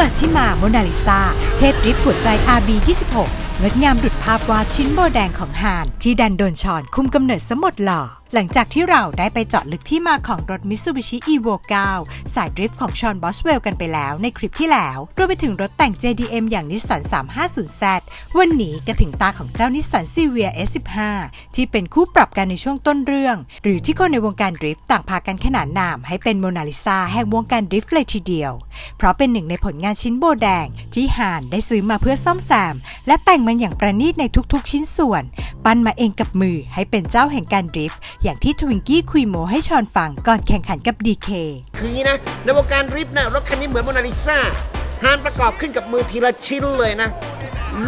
ปิดที่มาโมนาลิซาเทพริบหัวใจ RB26 งดงามดุดภาพวาดชิ้นโบแดงของฮาน ที่ดันโดนชอนคุมกำเนิดสมดหล่อ หลังจากที่เราได้ไปเจาะลึกที่มาของรถ Mitsubishi Evo 9 สายดริฟต์ของชอนบอสเวลกันไปแล้วในคลิปที่แล้ว รวมไปถึงรถแต่ง JDM อย่างนิสสัน 350Z วันนี้ก็ถึงตาของเจ้านิสสัน Silvia S15 ที่เป็นคู่ปรับกันในช่วงต้นเรื่อง หรือที่คนในวงการดริฟต์ต่างพากันขนานนามให้เป็นโมนาลิซาแห่งวงการดริฟต์เลยทีเดียว เพราะเป็นหนึ่งในผลงานชิ้นโบแดงที่ฮานได้ซื้อมาเพื่อซ่อมแซม และแต่งมันอย่างประณีตในทุกๆ ชิ้นส่วน ปั้นมาเองกับมือให้เป็นเจ้าแห่งการดริฟต์อย่างที่ทวิงกี้คุยโมให้ชอนฟังก่อนแข่งขันกับดีเคคืออย่างนี้นะในวงการดริฟต์นะรถคันนี้เหมือนโมนาลิซาฮานประกอบขึ้นกับมือทีละชิ้นเลยนะ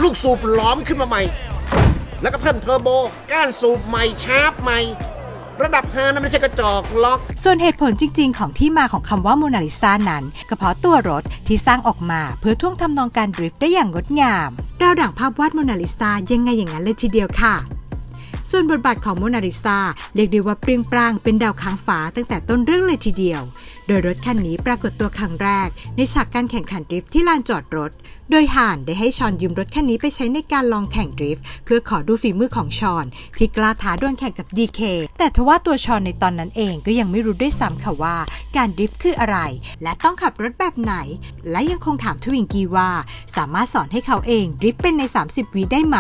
ลูกสูบหล้อมขึ้นมาใหม่ แล้วก็เพิ่มเทอร์โบ ก้านสูบใหม่ชาร์ปใหม่ระดับฮานนะไม่ใช่กระจอกล็อก ส่วนเหตุผลจริง ๆ ของที่มาของคำว่าโมนาลิซานั้น ก็เพราะตัวรถที่สร้างออกมาเพื่อท่วงทำนองการดริฟต์ได้อย่างงดงามราวดั่งภาพวาดโมนาลิซายังไงอย่างนั้นเลยทีเดียวค่ะ ส่วนบทบาทของโมนาลิซาเรียกได้ว่าเปรียงปร้างเป็นดาวค้างฟ้าตั้งแต่ต้นเรื่องเลยทีเดียว โดยรถคันนี้ปรากฏตัวครั้งแรก ในฉากการแข่งขันดริฟท์ที่ลานจอดรถ โดยห่านได้ให้ชอนยืมรถคันนี้ไปใช้ในการลองแข่งดริฟท์เพื่อขอดูฝีมือของชอน ที่กล้าท้าดวลแข่งกับดีเคแต่ทว่าตัวชอนในตอนนั้นเองก็ยังไม่รู้ด้วยซ้ำค่ะว่า การดริฟท์คืออะไร และต้องขับรถแบบไหน และยังคงถามทวิงกี้ว่า สามารถสอนให้เขาเองดริฟท์เป็นใน 30วิได้ไหม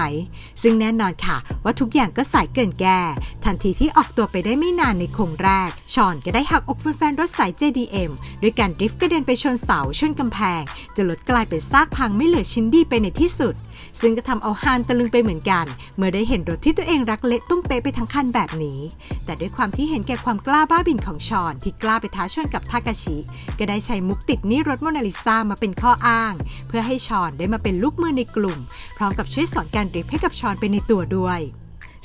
ซึ่งแน่นอนค่ะ ว่าทุกอย่างก็สายเกินแก้ทันทีที่ออกตัวไปได้ไม่นานในโค้งแรก ชอนก็ได้หักอกแฟนๆรถสาย JDM ด้วยการดริฟต์กระเด็นไปชนเสาชนกำแพงจนรถกลายเป็นซากพังไม่เหลือชิ้นดีไปในที่สุด ซึ่งก็ทำเอาฮานตะลึงไปเหมือนกัน เมื่อได้เห็นรถที่ตัวเองรักเละตุ้มเป๊ะไปทั้งคันแบบนี้ แต่ด้วยความที่เห็นแก่ความกล้าบ้าบินของชอนที่กล้าไปท้าชนกับทากาชิ ก็ได้ใช้มุกติดนี้รถโมนาลิซามาเป็นข้ออ้าง เพื่อให้ชอนได้มาเป็นลูกมือในกลุ่ม พร้อมกับช่วยสอนการดริฟต์ให้กับชอนไปในตัวด้วย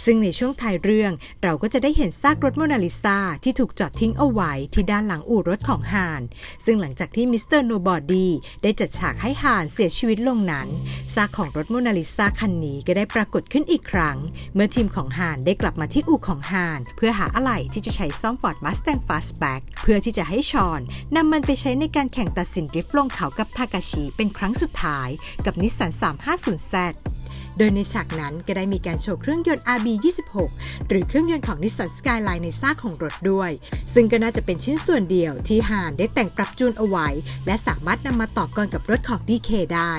ซึ่งในช่วงท้ายเรื่องเราก็จะได้เห็นซากรถโมนาลิซาที่ถูกจอดทิ้งเอาไว้ที่ด้านหลังอู่รถของฮาน ซึ่งหลังจากที่มิสเตอร์โนบอดีได้จัดฉากให้ฮานเสียชีวิตลงนั้น ซากของรถโมนาลิซาคันนี้ก็ได้ปรากฏขึ้นอีกครั้ง เมื่อทีมของฮานได้กลับมาที่อู่ของฮาน เพื่อหาอะไหล่ที่จะใช้ซ่อม Ford Mustang Fastback เพื่อที่จะให้ชอนนำมันไปใช้ในการแข่งตัดสินดริฟต์ลงเขากับทากาชิเป็นครั้งสุดท้าย กับนิสสัน 350Z โดยในฉากนั้นก็ได้มีการโชว์เครื่องยนต์ RB26 หรือเครื่องยนต์ของ Nissan Skyline ในซากของรถด้วย ซึ่งก็น่าจะเป็นชิ้นส่วนเดียวที่ฮานได้แต่งปรับจูนเอาไว้ และสามารถนำมาต่อกรกับรถของ DK ได้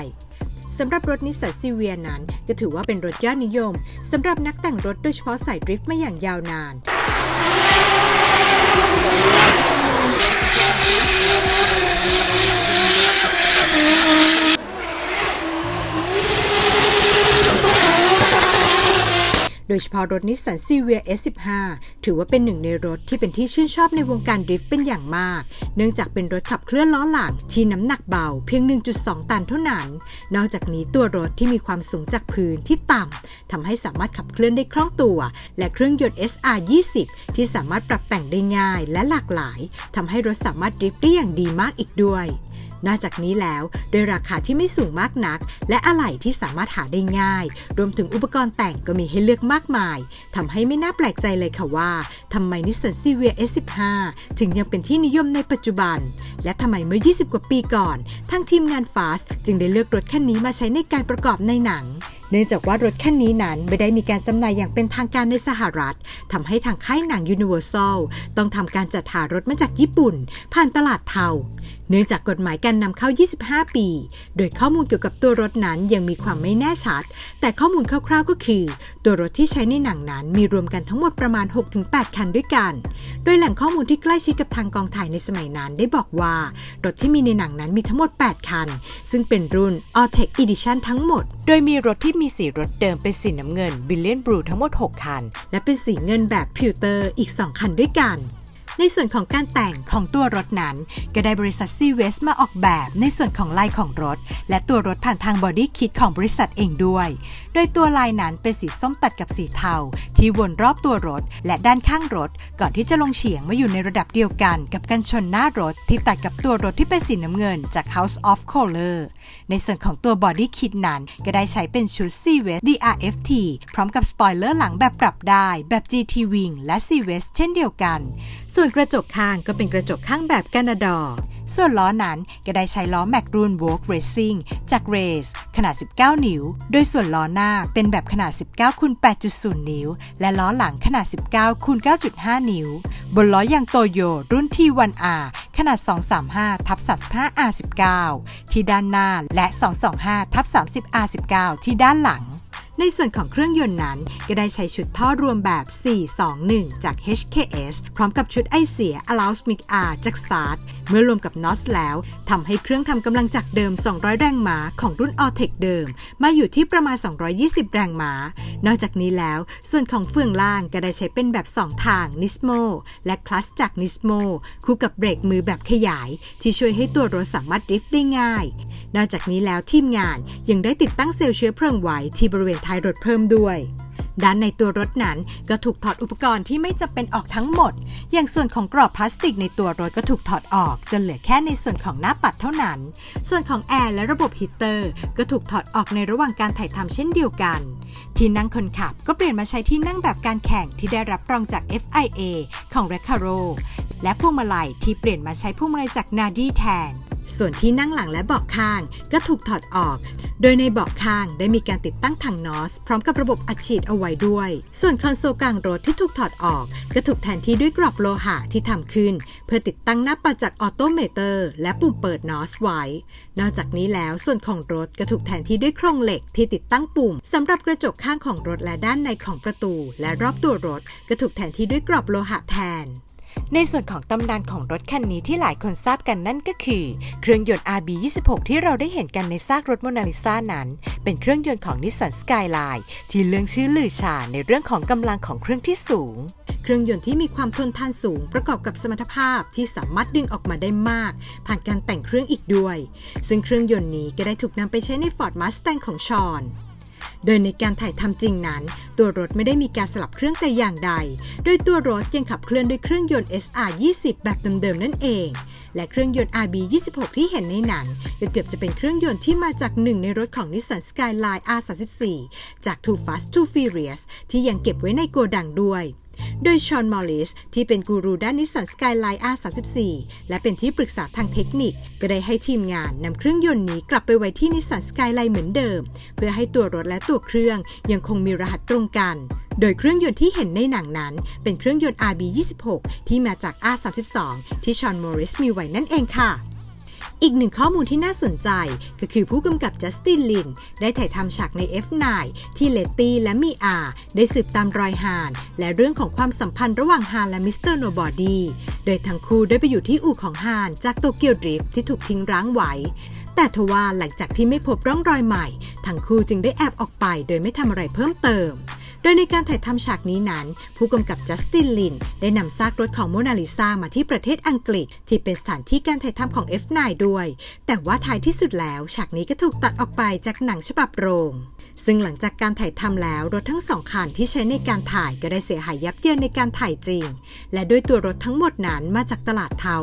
สำหรับรถนิสสันซีเวียนั้น ก็ถือว่าเป็นรถยอดนิยมสำหรับนักแต่งรถโดยเฉพาะสายดริฟต์มาอย่างยาวนาน โดยเฉพาะรถนิสสันซีเวีย S15 ถือว่าเป็นหนึ่งในรถที่เป็นที่ชื่นชอบในวงการดริฟต์เป็นอย่างมาก เนื่องจากเป็นรถขับเคลื่อนล้อหลังที่น้ำหนักเบาเพียง 1.2 ตันเท่านั้น นอกจากนี้ตัวรถที่มีความสูงจากพื้นที่ต่ำทำให้สามารถขับเคลื่อนได้คล่องตัว และเครื่องยนต์ SR20 ที่สามารถปรับแต่งได้ง่ายและหลากหลายทำให้รถสามารถดริฟต์ได้อย่างดีมากอีกด้วย นอกจากนี้แล้วโดยราคาที่ไม่สูงมากนัก และอะไหล่ที่สามารถหาได้ง่าย รวมถึงอุปกรณ์แต่งก็มีให้เลือกมากมายทำให้ไม่น่าแปลกใจเลยค่ะว่าทำไมนิสสันซีเวีย S15 ถึงยังเป็นที่นิยมในปัจจุบัน และทำไมเมื่อ 20 กว่าปีก่อน ทั้งทีมงาน Fast จึงได้เลือกรถคันนี้มาใช้ในการประกอบในหนังเนื่องจากว่ารถคันนี้นั้นไม่ได้มีการจำหน่ายอย่างเป็นทางการในสหรัฐทำให้ทางค่ายหนัง Universal ต้องทำการจัดหารถมาจากญี่ปุ่น ผ่านตลาดเทา เนื่องจากกฎหมายการนำเข้า 25 ปี โดยข้อมูลเกี่ยวกับตัวรถนั้นยังมีความไม่แน่ชัด แต่ข้อมูลคร่าวๆก็คือ ตัวรถที่ใช้ในหนังนั้นมีรวมกันทั้งหมดประมาณ 6-8 คันด้วยกัน โดยแหล่งข้อมูลที่ใกล้ชิดกับทางกองถ่ายในสมัยนั้นได้บอกว่า รถที่มีในหนังนั้นมีทั้งหมด 8 คัน ซึ่งเป็นรุ่น All Tech Edition ทั้งหมด โดยมีรถที่มีสีรถเดิมเป็นสีน้ำเงิน Billion Blue ทั้งหมด 6 คัน และเป็นสีเงินแบบพิวเตอร์อีก 2 คันด้วยกัน ในส่วนของการแต่งของตัวรถนั้น ก็ได้บริษัทซีเวสมาออกแบบในส่วนของลายของรถ และตัวรถผ่านทางบอดี้คิดของบริษัทเองด้วย โดยตัวลายนั้นเป็นสีส้มตัดกับสีเทา ที่วนรอบตัวรถ และด้านข้างรถ ก่อนที่จะลงเฉียงมาอยู่ในระดับเดียวกัน กับกันชนหน้ารถ ที่ตัดกับตัวรถที่เป็นสีน้ำเงินจาก House of Color ในส่วนของตัวบอดี้คิดนั้นก็ได้ใช้เป็นชุด c w e s DRFT พร้อมกับสปอยเลอร์หลังแบบปรับได้ แบบ GT Wing และ c w e s เช่นเดียวกัน ส่วนวนกระจกข้างก็เป็นกระจกข้างแบบแกนาดอร์ส่วนล้อนั้นก็ได้ใช้ล้อแมกรูนวอล์กเรซิ่งจากเรสขนาด 19 นิ้ว โดยส่วนล้อหน้าเป็นแบบขนาด 19คูณ8.0 นิ้ว และล้อหลังขนาด 19คูณ9.5 นิ้ว บนล้อยางโตโยรุ่น T1R ขนาด 235ทับ35 R19 ที่ด้านหน้าและ 225ทับ30 R19 ที่ด้านหลัง ในส่วนของเครื่องยนต์นั้น ก็ได้ใช้ชุดท่อรวมแบบ 421 จาก HKS พร้อมกับชุดไอเสีย Allows Mic R จาก SART เมื่อรวมกับ NOS แล้วทำให้เครื่องทำกำลังจากเดิม 200 แรงม้าของรุ่น Alltech เดิม มาอยู่ที่ประมาณ 220 แรงม้า นอกจากนี้แล้ว ส่วนของเฟืองล่างก็ได้ใช้เป็นแบบ 2 ทาง Nismo และคลัสจาก Nismo คู่กับเบรกมือแบบขยาย ที่ช่วยให้ตัวรถสามารถดริฟต์ได้ง่าย นอกจากนี้แล้วทีมงานยังได้ติดตั้งเซลล์เชื้อเพลิงไว้ที่บริเวณท้ายรถเพิ่มด้วย ด้านในตัวรถนั้นก็ถูกถอดอุปกรณ์ที่ไม่จำเป็นออกทั้งหมด อย่างส่วนของกรอบพลาสติกในตัวรถก็ถูกถอดออก จนเหลือแค่ในส่วนของหน้าปัดเท่านั้น ส่วนของแอร์และระบบฮีเตอร์ ก็ถูกถอดออกในระหว่างการถ่ายทำเช่นเดียวกัน ที่นั่งคนขับก็เปลี่ยนมาใช้ที่นั่งแบบการแข่งที่ได้รับรองจาก FIA ของ r e c a r o และพวงมาลัยที่เปลี่ยนมาใช้พวงมาลัยจาก Nadi แทน ส่วนที่นั่งหลังและเบาะข้างก็ถูกถอดออก โดยในเบาะข้างได้มีการติดตั้งถังนอส พร้อมกับระบบอัดฉีดเอาไว้ด้วย ส่วนคอนโซลกลางรถที่ถูกถอดออก ก็ถูกแทนที่ด้วยกรอบโลหะที่ทำขึ้น เพื่อติดตั้งหน้าปัดจากออโตเมเตอร์และปุ่มเปิดนอสไว้ นอกจากนี้แล้วส่วนของรถก็ถูกแทนที่ด้วยโครงเหล็กที่ติดตั้งปุ่มสำหรับกระจกข้างของรถและด้านในของประตู และรอบตัวรถก็ถูกแทนที่ด้วยกรอบโลหะแทน ในส่วนของตำนานของรถคันนี้ที่หลายคนทราบกันนั่นก็คือ เครื่องยนต์ RB26 ที่เราได้เห็นกันในซากรถโมนาลิซานั้น เป็นเครื่องยนต์ของ Nissan Skyline ที่เรื่องชื่อลือชาในเรื่องของกำลังของเครื่องที่สูง เครื่องยนต์ที่มีความทนทานสูงประกอบกับสมรรถภาพที่สามารถดึงออกมาได้มาก ผ่านการแต่งเครื่องอีกด้วย ซึ่งเครื่องยนต์นี้ก็ได้ถูกนำไปใช้ใน Ford Mustang ของชอน โดยในการถ่ายทำจริงนั้น ตัวรถไม่ได้มีการสลับเครื่องแต่อย่างใด โดยตัวรถยังขับเคลื่อนด้วยเครื่องยนต์ SR 20แบบเดิมๆนั่นเอง และเครื่องยนต์ RB 26ที่เห็นในหนังก็เกือบจะเป็นเครื่องยนต์ที่มาจากหนึ่งในรถของ Nissan Skyline R34 จาก Too Fast Too Furious ที่ยังเก็บไว้ในโกดังด้วย โดยชอนมอลลิสที่เป็นกูรูด้านนิสสันสกายไลน์ R34 และเป็นที่ปรึกษาทางเทคนิค ก็ได้ให้ทีมงานนำเครื่องยนต์นี้กลับไปไว้ที่นิสสันสกายไลน์เหมือนเดิม เพื่อให้ตัวรถและตัวเครื่องยังคงมีรหัสตรงกัน โดยเครื่องยนต์ที่เห็นในหนังนั้น เป็นเครื่องยนต์ RB26 ที่มาจาก R32 ที่ชอนมอริสมีไว้นั่นเองค่ะ อีกหนึ่งข้อมูลที่น่าสนใจ ก็คือผู้กำกับจัสตินลิน ได้ถ่ายทำฉากใน F9 ที่เลตตี้และมีอาได้สืบตามรอยฮาน และเรื่องของความสัมพันธ์ระหว่างฮานและมิสเตอร์โนบอดี้โดยทั้งคู่ได้ไปอยู่ที่อู่ของฮานจากโตเกียวดริฟท์ที่ถูกทิ้งร้างไว้แต่ทว่าหลังจากที่ไม่พบร่องรอยใหม่ ทั้งคู่จึงได้แอบออกไปโดยไม่ทำอะไรเพิ่มเติม โดยในการถ่ายทำฉากนี้นั้น ผู้กำกับจัสตินลินได้นำซากรถของโมนาลิซามาที่ประเทศอังกฤษ ที่เป็นสถานที่การถ่ายทำของ F9 ด้วย แต่ว่าท้ายที่สุดแล้ว ฉากนี้ก็ถูกตัดออกไปจากหนังฉบับโรง ซึ่งหลังจากการถ่ายทำแล้วรถทั้งสองคันที่ใช้ในการถ่ายก็ได้เสียหายยับเยินในการถ่ายจริง และด้วยตัวรถทั้งหมดนั้นมาจากตลาดเทา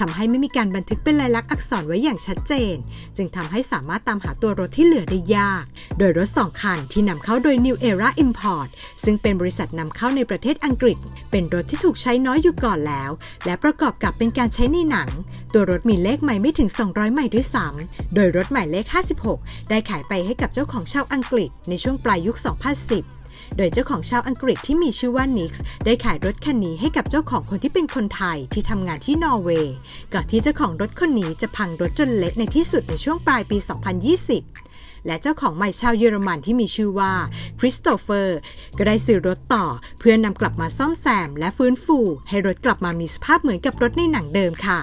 ทำให้ไม่มีการบันทึกเป็นลายลักษณ์อักษรไว้อย่างชัดเจน จึงทำให้สามารถตามหาตัวรถที่เหลือได้ยาก โดยรถสองคันที่นำเข้าโดย New Era Import ซึ่งเป็นบริษัทนำเข้าในประเทศอังกฤษ เป็นรถที่ถูกใช้น้อยอยู่ก่อนแล้ว และประกอบกับเป็นการใช้ในหนัง ตัวรถมีเลขใหม่ไม่ถึง 200 ใหม่ด้วยซ้ำโดยรถหมายเลข 56 ได้ขายไปให้กับเจ้าของชาวอังกฤษในช่วงปลายยุค 2010 โดยเจ้าของชาวอังกฤษที่มีชื่อว่านิกส์ได้ขายรถคันนี้ให้กับเจ้าของคนที่เป็นคนไทยที่ทำงานที่นอร์เวย์ก่อนที่เจ้าของรถคนนี้จะพังรถจนเละในที่สุดในช่วงปลายปี 2020และเจ้าของใหม่ชาวเยอรมันที่มีชื่อว่าคริสโตเฟอร์ก็ได้ซื้อรถต่อเพื่อนำกลับมาซ่อมแซม และฟื้นฟู ให้รถกลับมามีสภาพเหมือนกับรถในหนังเดิมค่ะ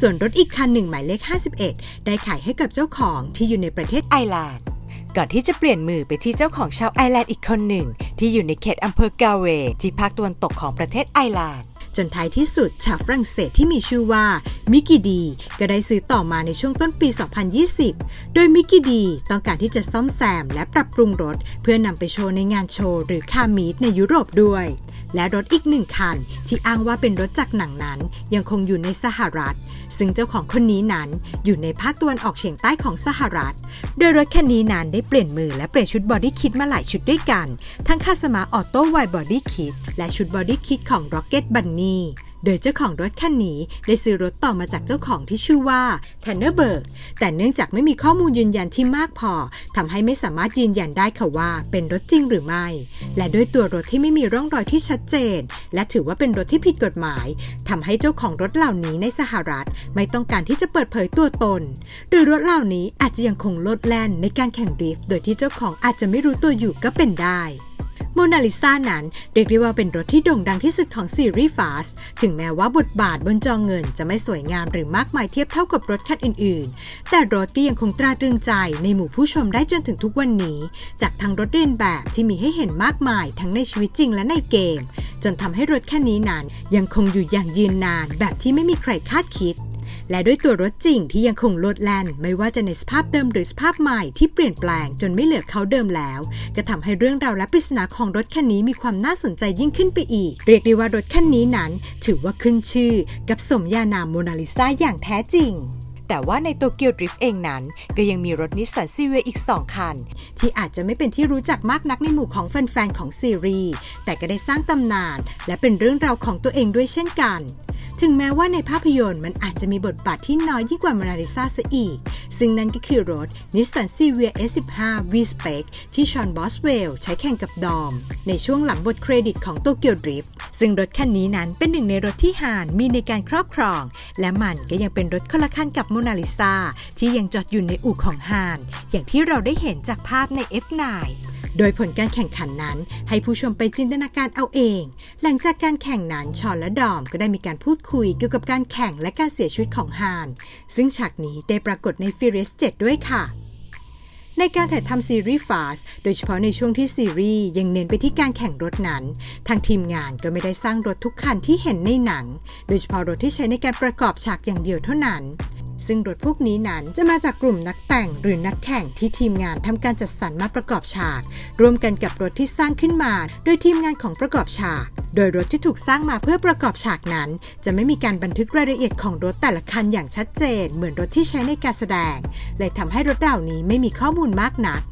ส่วนรถอีกคันหนึ่งหมายเลข 51 ได้ขายให้กับเจ้าของที่อยู่ในประเทศไอร์แลนด์ ก่อนที่จะเปลี่ยนมือไปที่เจ้าของชาวไอร์แลนด์อีกคนหนึ่ง ที่อยู่ในเขตอำเภอกาเวที่ภาคตะวันตกของประเทศไอร์แลนด์จนท้ายที่สุดชาวฝรั่งเศสที่มีชื่อว่ามิกกี้ดี ก็ได้ซื้อต่อมาในช่วงต้นปี 2020 โดยมิกกี้ดีต้องการที่จะซ่อมแซมและปรับปรุงรถ เพื่อนำไปโชว์ในงานโชว์หรือคามีดในยุโรปด้วย และรถอีกหนึ่งคัน ที่อ้างว่าเป็นรถจากหนังนั้น ยังคงอยู่ในสหรัฐ ซึ่งเจ้าของคนนี้นั้นอยู่ในภาคตะวันออกเฉียงใต้ของสหรัฐ โดยรถคันนี้นั้นได้เปลี่ยนมือและเปลี่ยนชุดบอดี้คิดมาหลายชุดด้วยกัน ทั้งคาสมาออโต้ไวบอดี้คิดและชุดบอดี้คิดของ Rocket Bunny โดยเจ้าของรถคันนี้ได้ซื้อรถต่อมาจากเจ้าของที่ชื่อว่าแทนเนอร์เบิร์กแต่เนื่องจากไม่มีข้อมูลยืนยันที่มากพอทำให้ไม่สามารถยืนยันได้ค่ะว่าเป็นรถจริงหรือไม่ และด้วยตัวรถที่ไม่มีร่องรอยที่ชัดเจน และถือว่าเป็นรถที่ผิดกฎหมายทำให้เจ้าของรถเหล่านี้ในสหรัฐ ไม่ต้องการที่จะเปิดเผยตัวตน หรือรถเหล่านี้อาจจะยังคงโลดแล่นในการแข่งดริฟต์โดยที่เจ้าของอาจจะไม่รู้ตัวอยู่ก็เป็นได้ โมนาลิซานั้นเรียกได้ว่าเป็นรถที่โด่งดังที่สุดของซีรีส์ Fast ถึงแม้ว่าบทบาทบนจอเงินจะไม่สวยงามหรือมากมายเทียบเท่ากับรถคันอื่น ๆ แต่รถก็ยังคงตราตรึงใจในหมู่ผู้ชมได้จนถึงทุกวันนี้ จากทางรถเรียนแบบที่มีให้เห็นมากมายทั้งในชีวิตจริงและในเกม จนทำให้รถคันนี้นั้นยังคงอยู่อย่างยืนนานแบบที่ไม่มีใครคาดคิด และด้วยตัวรถจริงที่ยังคงโลดแล่นไม่ว่าจะในสภาพเดิมหรือสภาพใหม่ที่เปลี่ยนแปลงจนไม่เหลือเขาเดิมแล้ว ก็ทำให้เรื่องราวและปริศนาของรถคันนี้มีความน่าสนใจยิ่งขึ้นไปอีก เรียกได้ว่ารถคันนี้นั้น ถือว่าขึ้นชื่อ กับสมญานามโมนาลิซาอย่างแท้จริงแต่ว่าในโตเกียวดริฟต์เองนั้น ก็ยังมีรถนิสสันซีเวอีก 2 คัน ที่อาจจะไม่เป็นที่รู้จักมากนักในหมู่ของแฟนๆของซีรีส์แต่ก็ได้สร้างตำนาน และเป็นเรื่องราวของตัวเองด้วยเช่นกัน ถึงแม้ว่าในภาพยนตร์มันอาจจะมีบทบาทที่น้อยยิ่งกว่ามานาริซาซะอีก ซึ่งนั่นก็คือรถ Nissan s e v i a S15 V-Spec ที่ชอนบอสเวลใช้แข่งกับดอม ในช่วงหลังบทเครดิตของโตเกียวดริฟต์ซึ่งรถคันนี้นั้นเป็นหนึ่งในรถที่ฮานมีในการครอบครอง และมันก็ยังเป็นรถคนละคันกับโมนาลิซาที่ยังจอดอยู่ในอู่ของฮาน อย่างที่เราได้เห็นจากภาพใน F9 โดยผลการแข่งขันนั้น ให้ผู้ชมไปจินตนาการเอาเอง หลังจากการแข่งนั้นชอนและดอมก็ได้มีการพูดคุยเกี่ยวกับการแข่งและการเสียชีวิตของฮาน ซึ่งฉากนี้ได้ปรากฏใน Furious 7 ด้วยค่ะในการถ่ายทำซีรีส์ Fast โดยเฉพาะในช่วงที่ซีรีส์ยังเน้นไปที่การแข่งรถนั้น ทางทีมงานก็ไม่ได้สร้างรถทุกคันที่เห็นในหนัง โดยเฉพาะรถที่ใช้ในการประกอบฉากอย่างเดียวเท่านั้น ซึ่งรถพวกนี้นั้นจะมาจากกลุ่มนักแต่งหรือนักแข่งที่ทีมงานทำการจัดสรรมาประกอบฉาก ร่วมกันกับรถที่สร้างขึ้นมา โดยทีมงานของประกอบฉาก โดยรถที่ถูกสร้างมาเพื่อประกอบฉากนั้น จะไม่มีการบันทึกรายละเอียดของรถแต่ละคันอย่างชัดเจน เหมือนรถที่ใช้ในการแสดง เลยทำให้รถเหล่านี้ไม่มีข้อมูลมากนัก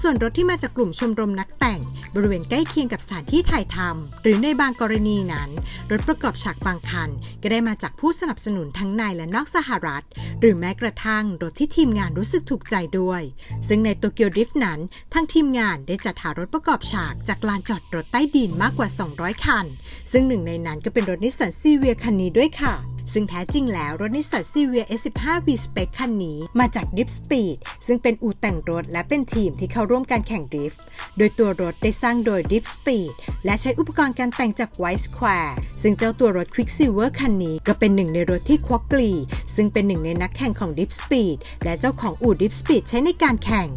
ส่วนรถที่มาจากกลุ่มชมรมนักแต่ง บริเวณใกล้เคียงกับสถานที่ถ่ายทำหรือในบางกรณีนั้น รถประกอบฉากบางคัน ก็ได้มาจากผู้สนับสนุนทั้งในและนอกสหรัฐ หรือแม้กระทั่งรถที่ทีมงานรู้สึกถูกใจด้วย ซึ่งในโตเกียวดริฟต์นั้นทางทีมงานได้จัดหารถประกอบฉากจากลานจอดรถใต้ดินมากกว่า 200 คัน ซึ่งหนึ่งในนั้นก็เป็นรถนิสสันซีเวียคันนี้ด้วยค่ะ ซึ่งแท้จริงแล้วรถนิสสันซีเวีย S15 V-Spec คันนี้มาจาก Drip Speed ซึ่งเป็นอู่แต่งรถและเป็นทีมที่เข้าร่วมการแข่งดริฟต์โดยตัวรถได้สร้างโดย Drip Speed และใช้อุปกรณ์การแต่งจาก White Square ซึ่งเจ้าตัวรถ Quicksilver คันนี้ก็เป็นหนึ่งในรถที่ควักกลีซึ่งเป็นหนึ่งในนักแข่งของ Drip Speed และเจ้าของอู่ Drip Speed ใช้ในการแข่ง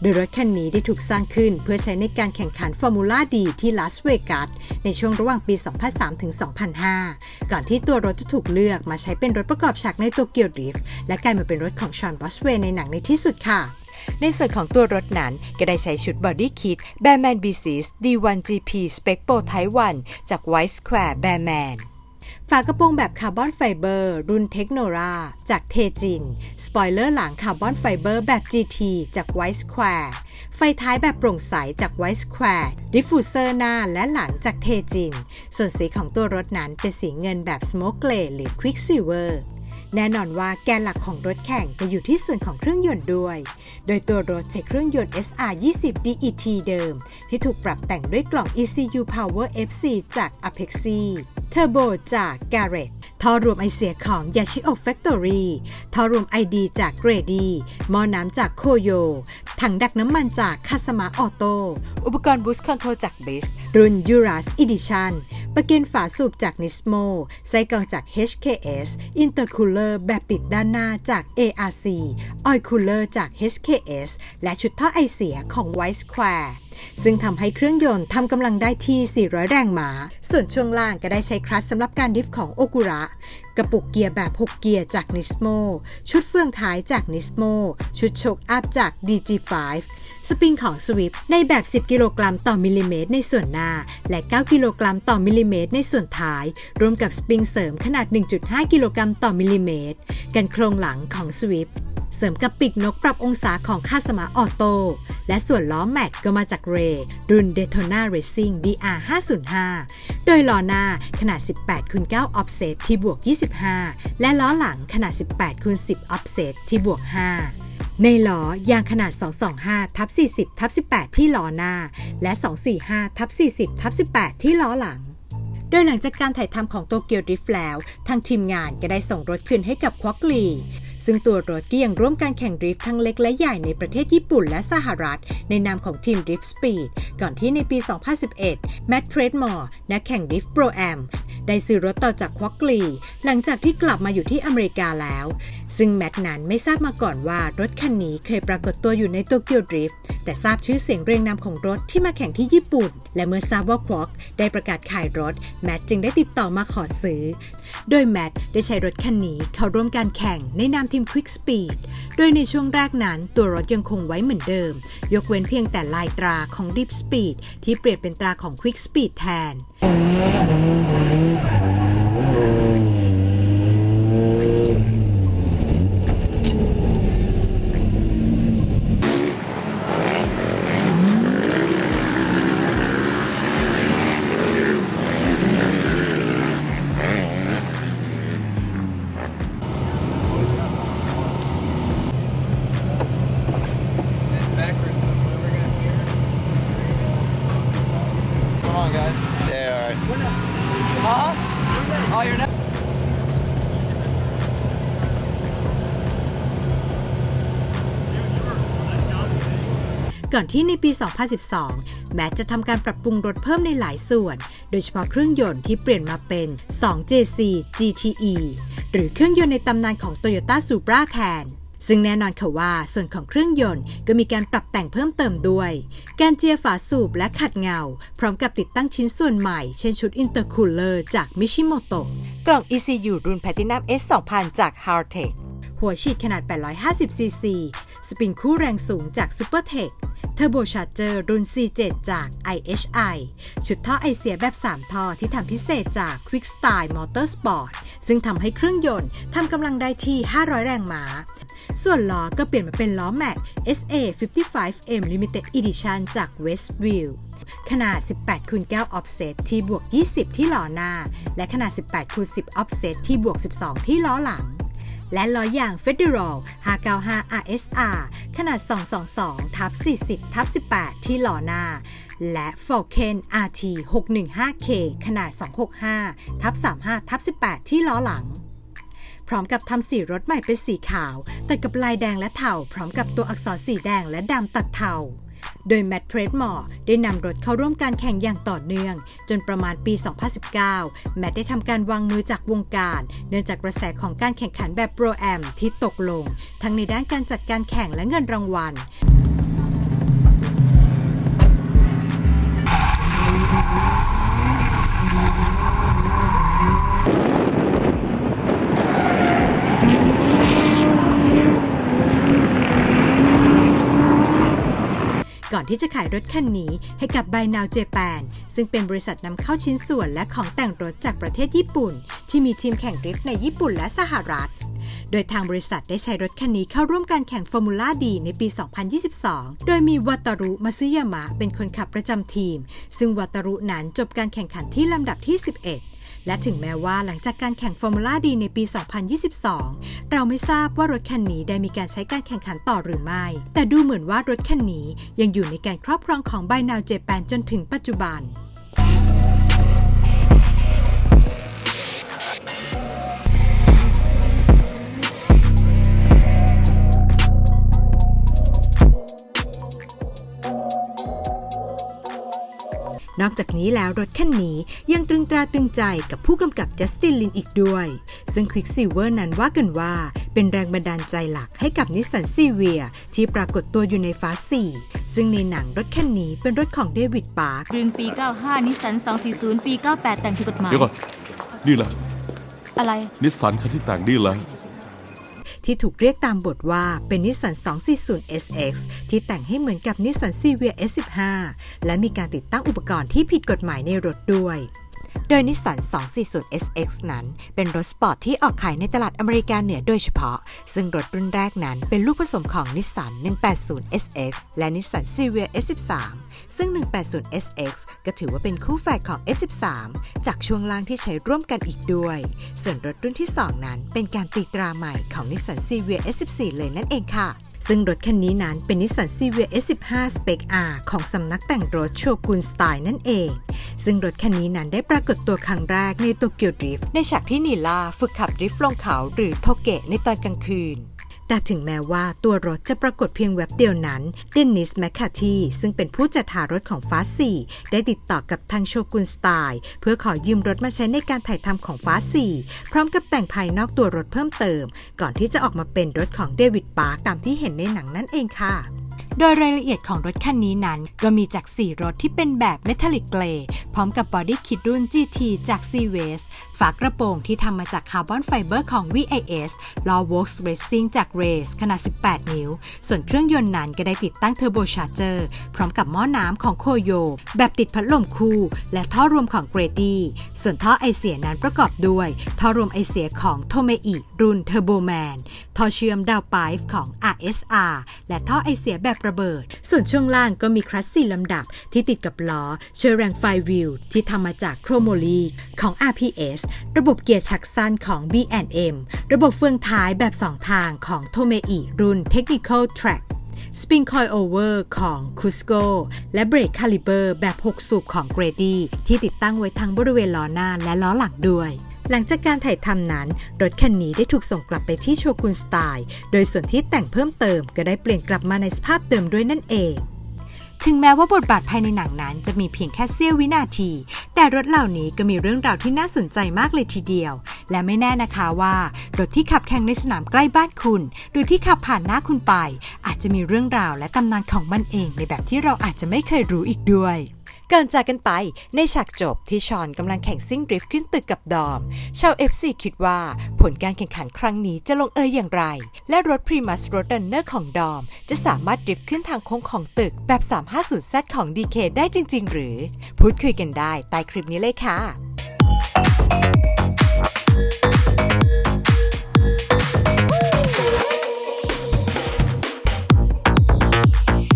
โดยรถคันนี้ได้ถูกสร้างขึ้นเพื่อใช้ในการแข่งขันฟอร์มูล่าดีที่ลาสเวกัสในช่วงระหว่างปี 2003 ถึง 2005 ก่อนที่ตัวรถจะถูกเลือกมาใช้เป็นรถประกอบฉากในโตเกียวดริฟต์และกลายมาเป็นรถของชอนบอสเวย์ในหนังในที่สุดค่ะในส่วนของตัวรถนั้นก็ได้ใช้ชุดบอดี้คิด b a r m a n b c s D1GP Spec Pro Type 1จาก White Square Bearman ฝากระโปรงแบบคาร์บอนไฟเบอร์รุ่นเทคโนราจากเทจิน สปอยเลอร์หลังคาร์บอนไฟเบอร์แบบ GT จากไวส์ควร์ไฟท้ายแบบโปร่งใสจากไวส์ควร์ดิฟฟูเซอร์หน้าและหลังจากเทจิน ส่วนสีของตัวรถนั้นเป็นสีเงินแบบสโมกเกลหรือควิกซิเวอร์ แน่นอนว่าแกนหลักของรถแข่งจะอยู่ที่ส่วนของเครื่องยนต์ด้วย โดยตัวรถใช้เครื่องยนต์ SR20 DET เดิม ที่ถูกปรับแต่งด้วยกล่อง ECU Power FC จาก Apexi Turbo จาก Garrett ท่อรวมไอเสียของ Yashio Factory ท่อรวม ID จาก Grady หม้อน้ำจาก Koyo ถังดักน้ำมันจาก Kasama Auto อุปกรณ์ Boost Control จาก Bliss รุ่น Uras Edition ประเกนฝาสูบจาก Nismo ไส้กรองจาก HKS Intercooler แบบติดด้านหน้าจาก ARC Oil Cooler จาก HKS และชุดท่อไอเสียของ White Square ซึ่งทำให้เครื่องยนต์ทำกำลังได้ที่ 400 แรงม้า ส่วนช่วงล่างก็ได้ใช้คลัตช์สำหรับการดริฟต์ของโอกุระ กระปุกเกียร์แบบ 6 เกียร์จาก Nismo ชุดเฟืองท้ายจาก Nismo ชุดโชคอัพจาก DG5 สปริงของ Swift ในแบบ 10 กิโลกรัมต่อมิลลิเมตรในส่วนหน้า และ 9 กิโลกรัมต่อมิลลิเมตรในส่วนท้าย รวมกับสปริงเสริมขนาด 1.5 กิโลกรัมต่อมิลลิเมตร กันโครงหลังของ Swift เสริมกับปีกนกปรับองศาของคาสมาออโต้และส่วนล้อแม็กก็มาจากเรรุ่น Daytona Racing DR 505 โดยล้อหน้าขนาด 18คูณ9 offset ที่บวก 25 และล้อหลังขนาด 18คูณ10 offset ที่บวก 5 ในล้อยางขนาด 225ทับ40ทับ18 ที่ล้อหน้า และ 245ทับ40ทับ18 ที่ล้อหลัง โดยหลังจากการถ่ายทำของโตเกียวดริฟต์แล้ว ทางทีมงานก็ได้ส่งรถคืนให้กับควอกลีซึ่งตัวรถก็ยังร่วมการแข่งดริฟต์ทั้งเล็กและใหญ่ในประเทศญี่ปุ่นและสหรัฐ ในนามของทีมดริฟต์สปีดก่อนที่ในปี 2011 แมตต์เทรดมอร์นักแข่งดริฟต์โปรแอม ได้ซื้อรถต่อจากควอกลี หลังจากที่กลับมาอยู่ที่อเมริกาแล้ว ซึ่งแมตนั้นไม่ทราบมาก่อนว่ารถคันนี้เคยปรากฏตัวอยู่ในโตเกียวดริฟต์แต่ทราบชื่อเสียงเรียงนามของรถที่มาแข่งที่ญี่ปุ่น และเมื่อทราบว่าควอกได้ประกาศขายรถ แมตจึงได้ติดต่อมาขอซื้อ โดยแมตได้ใช้รถคันนี้เข้าร่วมการแข่งในนามทีม Quick Speed โดยในช่วงแรกนั้นตัวรถยังคงไว้เหมือนเดิม ยกเว้นเพียงแต่ลายตราของ Deep Speed ที่เปลี่ยนเป็นตราของ Quick Speed แทน ก่อนที่ในปี 2012 แม้จะทำการปรับปรุงรถเพิ่มในหลายส่วน โดยเฉพาะเครื่องยนต์ที่เปลี่ยนมาเป็น 2JC GTE หรือเครื่องยนต์ในตำนานของ Toyota Supra Can ซึ่งแน่นอนค่ะว่าส่วนของเครื่องยนต์ก็มีการปรับแต่งเพิ่มเติมด้วย การเจียฝาสูบและขัดเงา พร้อมกับติดตั้งชิ้นส่วนใหม่ เช่นชุด Intercooler จาก Mishimoto กล่อง ECU รุ่น Platinum S2000 จาก h a r t e c h หัวฉีดขนาด 850cc สปริงคู่แรงสูงจาก Supertech เทอร์โบชาร์เจอร์รุ่น C7 จาก IHI ชุดท่อไอเสียแบบ 3 ท่อที่ทำพิเศษจาก Quick Style Motorsport ซึ่งทำให้เครื่องยนต์ทำกำลังได้ที่ 500 แรงม้า ส่วนล้อก็เปลี่ยนมาเป็นล้อแม็ก SA 55M Limited Edition จาก Westview ขนาด 18คูณ9 offset ที่บวก 20 ที่ล้อหน้า และขนาด 18คูณ10 offset ที่บวก 12 ที่ล้อหลัง และล้อยาง Federal 595 RSR ขนาด 222ทับ40ทับ18 ที่ล้อหน้า และ Falcon RT 615K ขนาด 265ทับ35ทับ18 ที่ล้อหลัง พร้อมกับทำสีรถใหม่เป็นสีขาว แต่กับลายแดงและเทาพร้อมกับตัวอักษรสีแดงและดำตัดเทา โดยแมตต์เพรสมอร์ได้นำรถเข้าร่วมการแข่งอย่างต่อเนื่อง จนประมาณปี 2019 แมตต์ได้ทำการวางมือจากวงการ เนื่องจากกระแสของการแข่งขันแบบโปรแอมที่ตกลง ทั้งในด้านการจัดการแข่งและเงินรางวัล ที่จะขายรถคันนี้ให้กับ Buy Now Japan ซึ่งเป็นบริษัทนำเข้าชิ้นส่วนและของแต่งรถจากประเทศญี่ปุ่น ที่มีทีมแข่งดริฟต์ในญี่ปุ่นและสหรัฐ โดยทางบริษัทได้ใช้รถคันนี้เข้าร่วมการแข่งฟอร์มูล่าดีในปี 2022 โดยมีวัตารุมาซึยามะเป็นคนขับประจำทีม ซึ่งวัตารุนั้นจบการแข่งขันที่ลำดับที่ 11 และถึงแม้ว่าหลังจากการแข่งฟอร์มูล่าดีในปี 2022 เราไม่ทราบว่ารถคันนี้ได้มีการใช้การแข่งขันต่อหรือไม่ แต่ดูเหมือนว่ารถคันนี้ยังอยู่ในการครอบครองของไบนาวเจแปนจนถึงปัจจุบัน นอกจากนี้แล้วรถคันนี้ยังตรึงตราตรึงใจกับผู้กำกับจัสตินลินอีกด้วย ซึ่ง Quicksilver นั้นว่ากันว่า เป็นแรงบันดาลใจหลักให้กับนิสสันซีเวียที่ปรากฏตัวอยู่ในฟาส4ซึ่งในหนังรถคันนี้เป็นรถของเดวิดปาร์คดึงปี 95 นิสสัน 240 ปี 98 แต่งผิดกฎหมายเดี๋ยวก่อนนี่แหละอะไร นิสสันคันที่แต่งนี่แหละ ที่ถูกเรียกตามบทว่าเป็นนิสสัน 240 SX ที่แต่งให้เหมือนกับนิสสันซีเวีย S15 และมีการติดตั้งอุปกรณ์ที่ผิดกฎหมายในรถด้วย โดยนิสสัน240 SX นั้น เป็นรถสปอร์ตที่ออกขายในตลาดอเมริกาเหนือโดยเฉพาะ ซึ่งรถรุ่นแรกนั้นเป็นลูกผสมของนิสสัน180 SX และนิสสัน c ีเวีย S13 ซึ่ง 180 SX ก็ถือว่าเป็นคู่แฝดของ S13 จากช่วงล่างที่ใช้ร่วมกันอีกด้วย ส่วนรถรุ่นที่ 2 นั้นเป็นการตีตราใหม่ของนิสสัน c ีเวีย S14 เลยนั่นเองค่ะซึ่งรถคันนี้นั้นเป็นนิสสันซีเวีย S15 Spec R ของสำนักแต่งรถโชกุนสไตล์นั่นเอง ซึ่งรถคันนี้นั้นได้ปรากฏตัวครั้งแรกในโตเกียวดริฟต์ในฉากที่นีลาฝึกขับดริฟต์ลงเขาหรือโทเกะในตอนกลางคืน แต่ถึงแม้ว่าตัวรถจะปรากฏเพียงแว็บเดียวนั้นเดนนิสแมคคาทีซึ่งเป็นผู้จัดหารถของฟ้าสีได้ติดต่อกับทางโชกุนสไตล์ เพื่อขอยืมรถมาใช้ในการถ่ายทำของฟ้าสีพร้อมกับแต่งภายนอกตัวรถเพิ่มเติม ก่อนที่จะออกมาเป็นรถของเดวิดปาร์ตามที่เห็นในหนังนั่นเองค่ะ โดยรายละเอียดของรถคันนี้นั้น ก็มีจาก 4 รถที่เป็นแบบเมทัลลิกเกรย์พร้อมกับบอดี้คิดรุ่น GT จาก c w a s ฝากระโปรงที่ทำมาจากคาร์บอนไฟเบอร์ของ VAS ล้อ Works Racing จาก Race ขนาด 18 นิ้ว ส่วนเครื่องยนต์นั้นก็ได้ติดตั้งเทอร์โบชาร์เจอร์พร้อมกับหม้อน้ำของโคโย แบบติดพัดลมคู่ และท่อรวมของ Grady ส่วนท่อไอเสียนั้นประกอบด้วย ท่อรวมไอเสียของโทเมอิ รุ่น Turbo Man ท่อเชื่อมดาวไพฟ์ของ RSR และท่อไอเสียแบบระเบิด ส่วนช่วงล่างก็มีคลัสสี่ลำดับที่ติดกับล้อชื่อแรงไฟวิวที่ทำมาจากโครโมลีของ RPS ระบบเกียร์ชักสั้นของ B&M ระบบเฟืองท้ายแบบ2ทางของโทเมอิรุ่น Technical Track สป i ิ Coil Over ของ Cusco และเบรกคาลิเบอร์แบบ 6 สูบของ Grady ที่ติดตั้งไว้ทั้งบริเวณล้อหน้าและล้อหลังด้วย หลังจากการถ่ายทำนั้น รถคันนี้ได้ถูกส่งกลับไปที่โชกุนสไตล์ โดยส่วนที่แต่งเพิ่มเติมก็ได้เปลี่ยนกลับมาในสภาพเดิมด้วยนั่นเองถึงแม้ว่าบทบาทภายในหนังนั้นจะมีเพียงแค่เสี้ยววินาที แต่รถเหล่านี้ก็มีเรื่องราวที่น่าสนใจมากเลยทีเดียว และไม่แน่นะคะว่า รถที่ขับแข่งในสนามใกล้บ้านคุณ หรือที่ขับผ่านหน้าคุณไป อาจจะมีเรื่องราวและตำนานของมันเองในแบบที่เราอาจจะไม่เคยรู้อีกด้วย ก่อนจากกันไปในฉากจบที่ชอนกำลังแข่งซิ่งดริฟต์ขึ้นตึกกับดอม ชาว FC คิดว่าผลการแข่งขันครั้งนี้จะลงเอยอย่างไร และรถพรีมัสรถดันเนอร์ของดอม จะสามารถดริฟต์ขึ้นทางโค้งของตึกแบบ 350Z ของ DK ได้จริง ๆ หรือ พูดคุยกันได้ใต้คลิปนี้เลยค่ะ